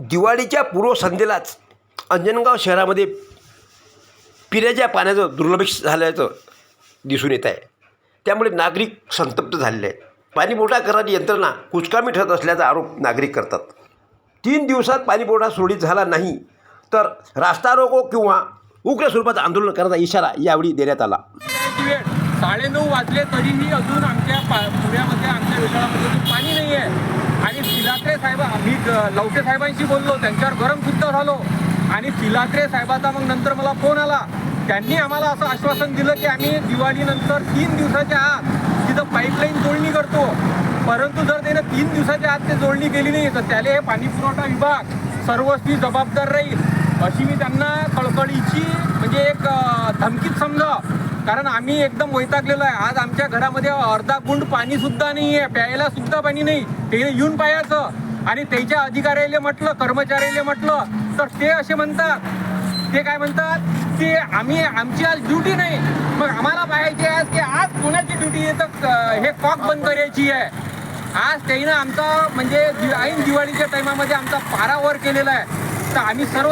दिवाळीच्या पूर्वसंध्येलाच अंजनगाव शहरामध्ये पिण्याच्या पाण्याचं दुर्लक्ष झाल्याचं दिसून येत आहे. त्यामुळे नागरिक संतप्त झालेले आहेत. पाणीपुरवठा करणारी यंत्रणा कुचकामी ठरत असल्याचा आरोप नागरिक करतात. तीन दिवसात पाणीपुरवठा सुरळीत झाला नाही तर रास्ता रोको किंवा उग्र स्वरूपाचं आंदोलन करण्याचा इशारा यावेळी देण्यात आला. साडे नऊ साडेनऊ वाजले तरीही अजून आमच्या पा पुण्यामध्ये आमच्या विशाळामध्ये अजून पाणी नाही आहे लवके साहेबांशी बोललो त्यांच्यावर गरम सुद्धा झालो आणि फिलात्रे साहेबाचा मग नंतर मला फोन आला. त्यांनी आम्हाला असं आश्वासन दिलं की आम्ही दिवाळीनंतर तीन दिवसाच्या आत तिथं पाईपलाईन जोडणी करतो. परंतु जर त्यानं तीन दिवसाच्या आत ते जोडणी केली नाही तर त्याला हे पाणी पुरवठा विभाग सर्वस्वी जबाबदार राहील. अशी मी त्यांना कळकळीची म्हणजे एक धमकीत धमकीच समजा. कारण आम्ही एकदम वैतागलेलो आहे. आज आमच्या घरामध्ये अर्धा गुंड पाणीसुद्धा नाही आहे प्यायला सुद्धा पाणी नाही. ते येऊन पाहायचं. आणि त्याच्या अधिकाऱ्याला म्हटलं कर्मचाऱ्याला म्हटलं तर ते असे म्हणतात. ते काय म्हणतात? की आम्ही आमची आज ड्युटी नाही. मग आम्हाला पाहायचे आज की आज कोणाची ड्युटी आहे? तर हे कॉक बंद करायची आहे. आज त्यांना आमचा म्हणजे ऐन दिवाळीच्या टायमामध्ये आमचा पारावर केलेला आहे. तर आम्ही सर्व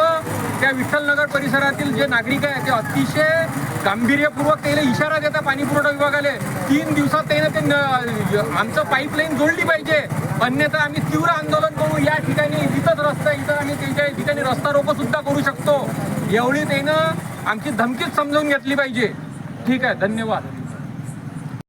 त्या विठ्ठलनगर परिसरातील जे नागरिक आहे ते अतिशय गांभीर्यपूर्वक त्याला इशारा देतात पाणी पुरवठा विभागाले. तीन दिवसात त्यानं ते आमचं पाईपलाईन जोडली पाहिजे. अन्यथा आम्ही तीव्र आंदोलन करू. या ठिकाणी इथंच रस्ता इथं आम्ही त्यांच्या ठिकाणी रस्ता रोको सुद्धा करू शकतो. एवढी त्यानं आमची धमकीच समजावून घेतली पाहिजे. ठीक आहे. धन्यवाद.